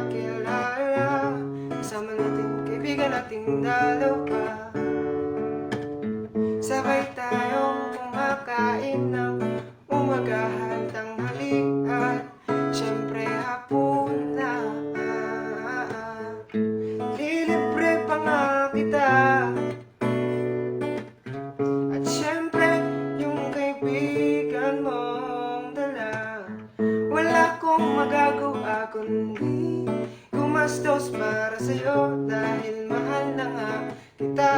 Nagkakilala Kasama natin kaibigan nating dalawa Sabay tayong kumakain ng umagahan Gumastos para sa'yo dahil mahal na nga kita.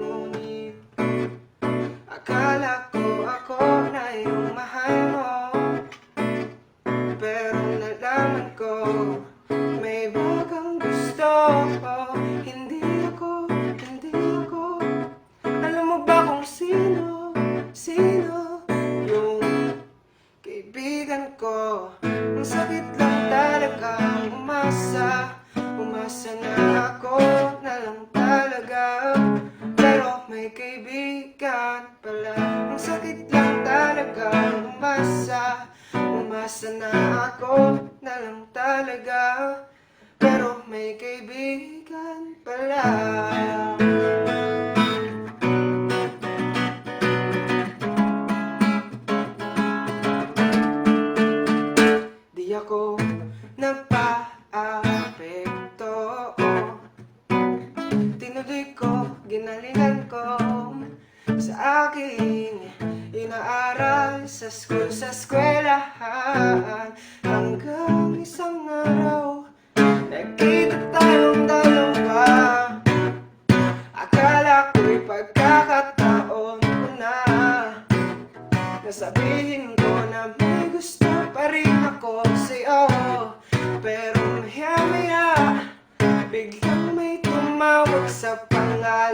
Ngunit akala ko ako na yung mahal mo. Pero nalaman ko pala Ang sakit lang talaga umasa Umasa na ako na lang talaga. Pero may kaibigan pala. Di ako nagpa-apekto Tinuloy ko, ginalingan ko Sa aking inaaral Sa school, sa eskwelahan. Hanggang isang araw Nagkita tayong dalawa. Akala ko'y pagkakataon ko na. Nasabihin ko na may gusto pa rin ako sa'yo. Pero maya maya Biglang may tumawag sa pangalan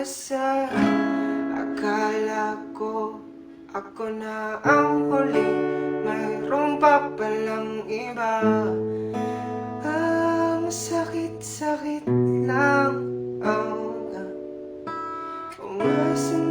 pag-asa Akala ko ako na ang huli. Mayroon pa palang iba. Ah, masakit-sakit lang. Ang oh, umasin